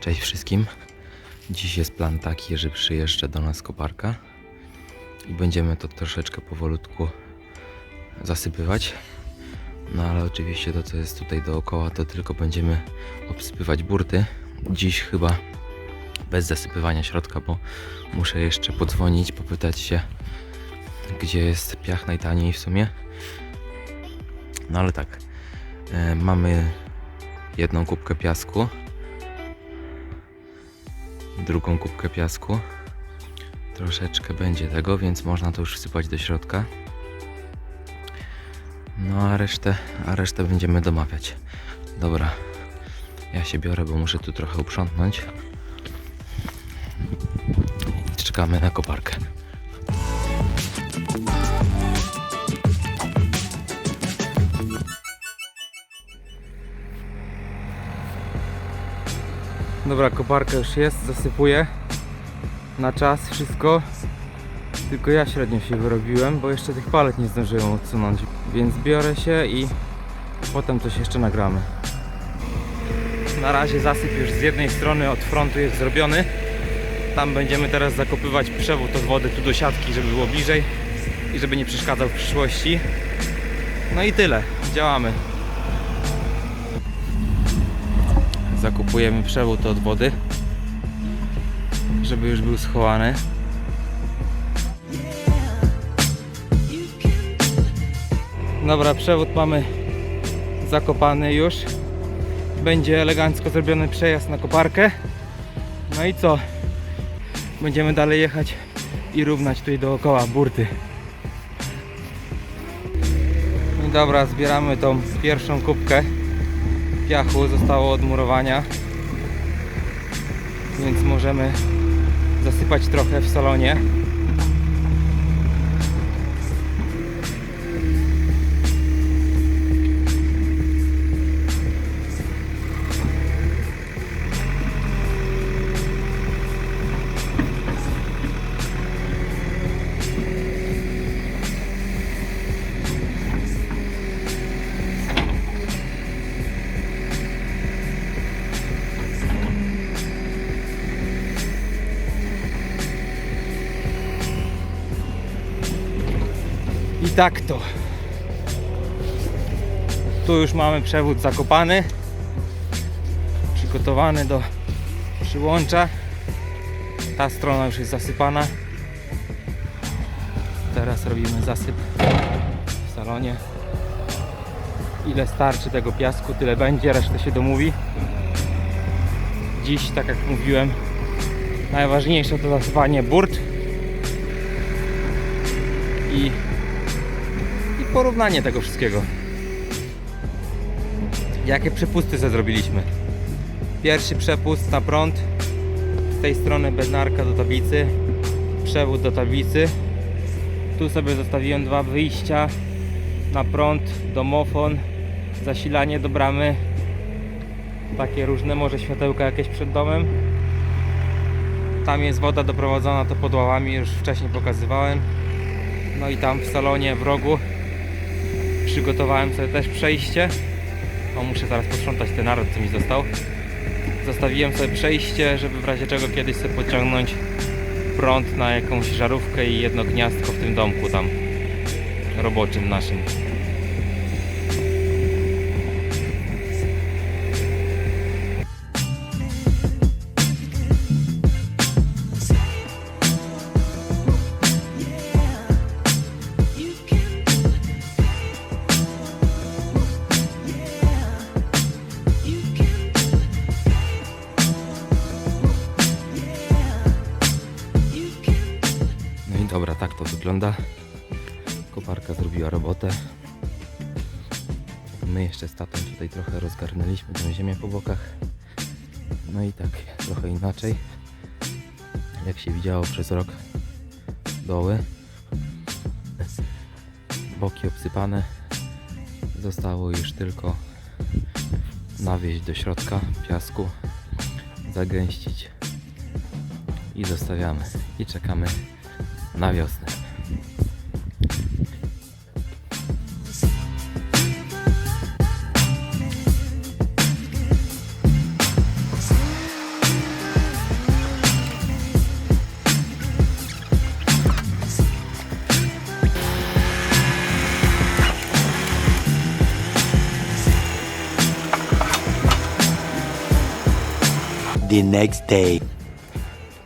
Cześć wszystkim. Dziś jest plan taki, że przyjeżdża do nas koparka i będziemy to troszeczkę powolutku zasypywać. No ale oczywiście to co jest tutaj dookoła to tylko będziemy obsypywać burty. Dziś chyba bez zasypywania środka, bo muszę jeszcze podzwonić, popytać się gdzie jest piach najtaniej w sumie. No ale tak, e, mamy jedną kubkę piasku, drugą kubkę piasku. Troszeczkę będzie tego, więc można to już wsypać do środka. No a resztę, a resztę będziemy domawiać. Dobra, ja się biorę, bo muszę tu trochę uprzątnąć. I czekamy na koparkę. Dobra, koparka już jest, zasypuję na czas wszystko. Tylko ja średnio się wyrobiłem, bo jeszcze tych palet nie zdążyłem odsunąć. Więc biorę się i potem coś jeszcze nagramy. Na razie zasyp już z jednej strony od frontu jest zrobiony. Tam będziemy teraz zakopywać przewód od wody tu do siatki, żeby było bliżej i żeby nie przeszkadzał w przyszłości. No i tyle, działamy. Zakupujemy przewód od wody, żeby już był schowany. Dobra, przewód mamy zakopany już. Będzie elegancko zrobiony przejazd na koparkę. No i co? Będziemy dalej jechać i równać tutaj dookoła burty. No i dobra, zbieramy tą pierwszą kubkę piachu zostało od murowania. Więc możemy zasypać trochę w salonie tak to. Tu już mamy przewód zakopany. Przygotowany do przyłącza. Ta strona już jest zasypana. Teraz robimy zasyp w salonie. Ile starczy tego piasku, tyle będzie, resztę się domówi. Dziś, tak jak mówiłem, najważniejsze to zasypanie burt i porównanie tego wszystkiego. Jakie przepusty sobie zrobiliśmy? Pierwszy przepust na prąd z tej strony bednarka do tablicy, przewód do tablicy. Tu sobie zostawiłem dwa wyjścia na prąd, domofon, zasilanie do bramy. Takie różne, może światełka jakieś przed domem. Tam jest woda doprowadzona to pod ławami, już wcześniej pokazywałem. No i tam w salonie w rogu przygotowałem sobie też przejście. O, muszę zaraz posprzątać ten naród, co mi został. Zostawiłem sobie przejście, żeby w razie czego kiedyś sobie podciągnąć prąd na jakąś żarówkę i jedno gniazdko w tym domku tam roboczym naszym. Wygląda. Koparka zrobiła robotę. My jeszcze z tatą tutaj trochę rozgarnęliśmy tą ziemię po bokach. No i tak, trochę inaczej. Jak się widziało przez rok doły. Boki obsypane. Zostało już tylko nawieźć do środka piasku, zagęścić i zostawiamy. I czekamy na wiosnę. The next day.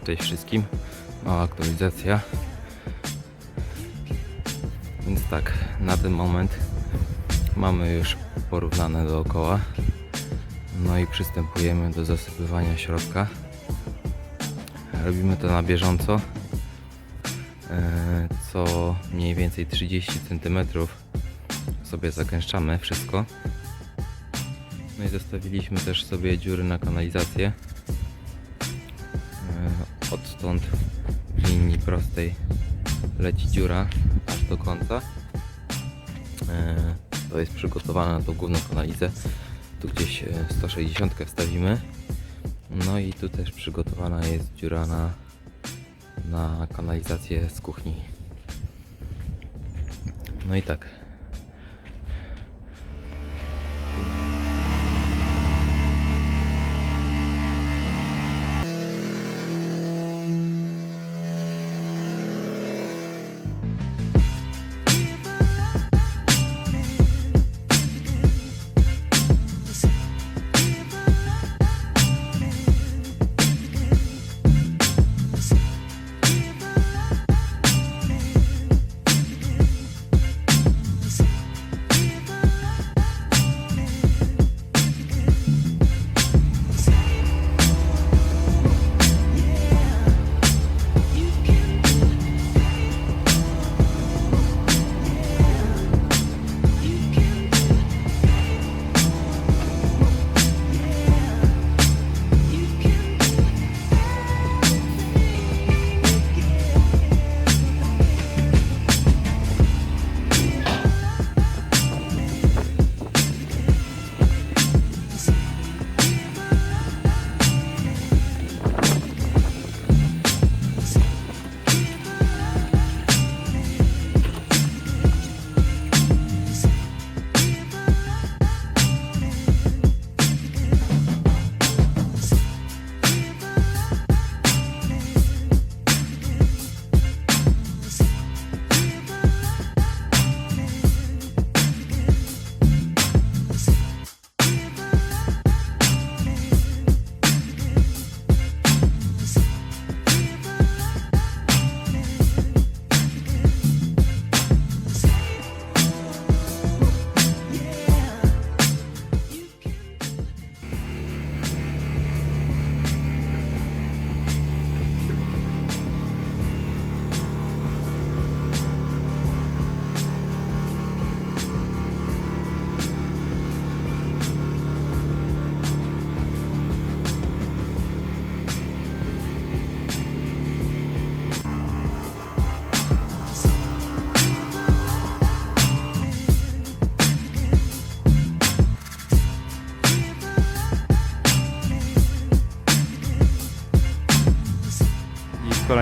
Cześć wszystkim. Mała aktualizacja. Więc tak, na ten moment mamy już porównane dookoła. No i przystępujemy do zasypywania środka. Robimy to na bieżąco. E, Co mniej więcej 30 cm sobie zagęszczamy wszystko. No i zostawiliśmy też sobie dziury na kanalizację. E, Odtąd w linii prostej leci dziura aż do końca. E, To jest przygotowane na tą główną kanalizę. Tu gdzieś e, 160 wstawimy. No i tu też przygotowana jest dziura na, na kanalizację z kuchni. No i tak.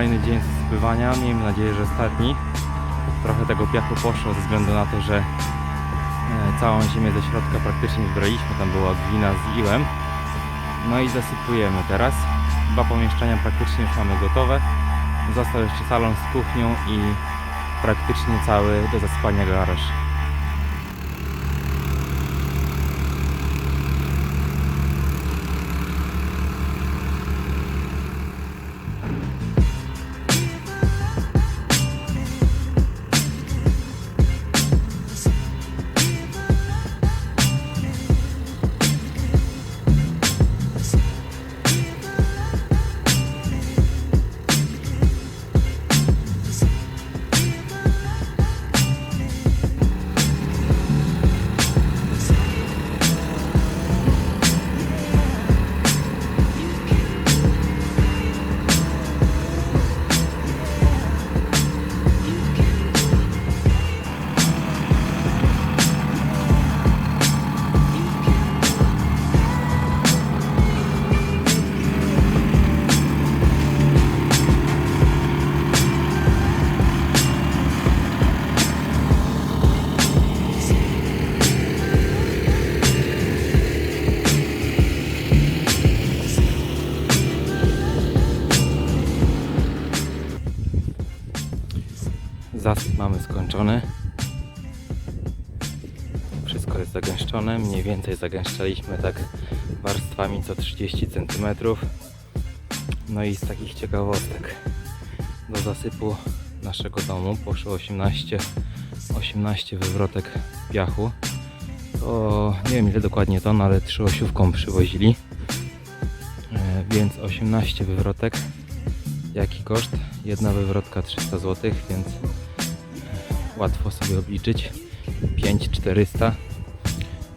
Kolejny dzień zasypywania. Miejmy nadzieję, że ostatni. Trochę tego piachu poszło ze względu na to, że e, całą ziemię ze środka praktycznie zbraliśmy. Tam była glina z iłem. No i zasypujemy teraz. Dwa pomieszczenia praktycznie już mamy gotowe. Został jeszcze salon z kuchnią i praktycznie cały do zasypania garaż. Mamy skończony. Wszystko jest zagęszczone. Mniej więcej zagęszczaliśmy tak warstwami co 30 cm. No i z takich ciekawostek do zasypu naszego domu poszło 18, 18 wywrotek piachu. To nie wiem ile dokładnie ton, ale trzyosiówką przywozili. E, Więc 18 wywrotek. Jaki koszt? Jedna wywrotka 300 zł, więc łatwo sobie obliczyć. 5400.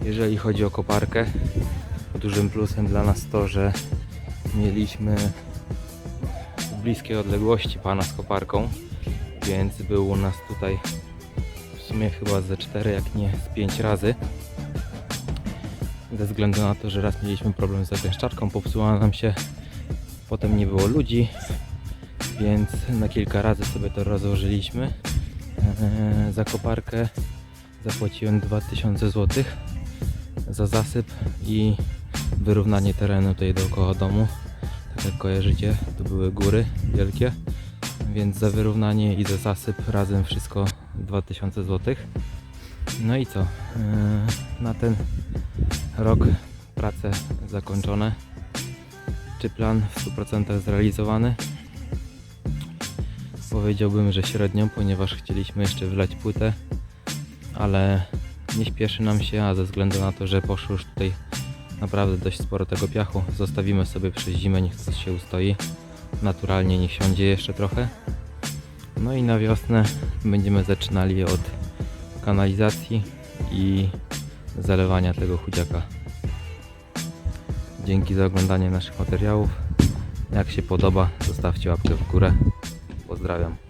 Jeżeli chodzi o koparkę, dużym plusem dla nas to, że mieliśmy w bliskiej odległości pana z koparką, więc był u nas tutaj w sumie chyba ze 4, jak nie z 5 razy. Ze względu na to, że raz mieliśmy problem z zagęszczarką, popsuła nam się, potem nie było ludzi, więc na kilka razy sobie to rozłożyliśmy. Eee, za koparkę zapłaciłem 2000 zł za zasyp i wyrównanie terenu tutaj dookoła domu. Tak jak kojarzycie, tu były góry wielkie, więc za wyrównanie i za zasyp razem wszystko 2000 zł. No i co? Eee, Na ten rok prace zakończone. Czy plan w 100% zrealizowany? Powiedziałbym, że średnio, ponieważ chcieliśmy jeszcze wlać płytę, ale nie śpieszy nam się, a ze względu na to, że poszło już tutaj naprawdę dość sporo tego piachu, zostawimy sobie przez zimę, niech to się ustoi. Naturalnie niech siądzie jeszcze trochę. No i na wiosnę będziemy zaczynali od kanalizacji i zalewania tego chudziaka. Dzięki za oglądanie naszych materiałów. Jak się podoba, zostawcie łapkę w górę. Pozdrawiam.